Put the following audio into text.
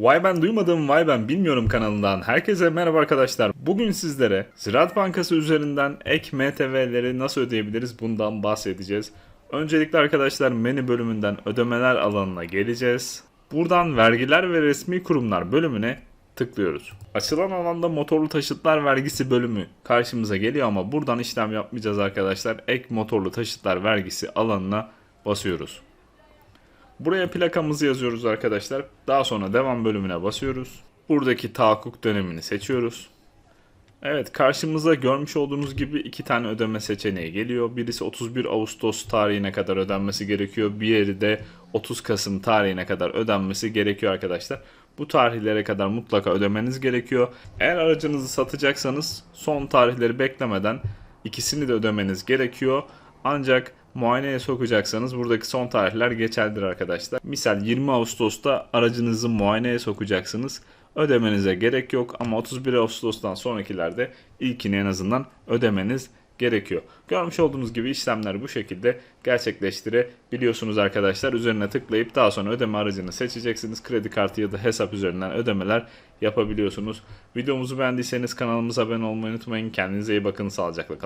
Vay ben duymadım vay ben bilmiyorum kanalından herkese merhaba arkadaşlar. Bugün sizlere Ziraat Bankası üzerinden ek MTV'leri nasıl ödeyebiliriz bundan bahsedeceğiz. Öncelikle arkadaşlar menü bölümünden ödemeler alanına geleceğiz. Buradan vergiler ve resmi kurumlar bölümüne tıklıyoruz. Açılan alanda motorlu taşıtlar vergisi bölümü karşımıza geliyor ama buradan işlem yapmayacağız arkadaşlar. Ek motorlu taşıtlar vergisi alanına basıyoruz. Buraya plakamızı yazıyoruz arkadaşlar. Daha sonra devam bölümüne basıyoruz. Buradaki tahakkuk dönemini seçiyoruz. Evet karşımıza görmüş olduğunuz gibi iki tane ödeme seçeneği geliyor. Birisi 31 Ağustos tarihine kadar ödenmesi gerekiyor. Diğeri de 30 Kasım tarihine kadar ödenmesi gerekiyor arkadaşlar. Bu tarihlere kadar mutlaka ödemeniz gerekiyor. Eğer aracınızı satacaksanız son tarihleri beklemeden ikisini de ödemeniz gerekiyor. Ancak muayeneye sokacaksanız buradaki son tarihler geçerlidir arkadaşlar. Misal 20 Ağustos'ta aracınızı muayeneye sokacaksınız. Ödemenize gerek yok ama 31 Ağustos'tan sonrakilerde ilkini en azından ödemeniz gerekiyor. Görmüş olduğunuz gibi işlemler bu şekilde gerçekleştirebiliyorsunuz arkadaşlar. Üzerine tıklayıp daha sonra ödeme aracını seçeceksiniz. Kredi kartı ya da hesap üzerinden ödemeler yapabiliyorsunuz. Videomuzu beğendiyseniz kanalımıza abone olmayı unutmayın. Kendinize iyi bakın. Sağlıcakla kalın.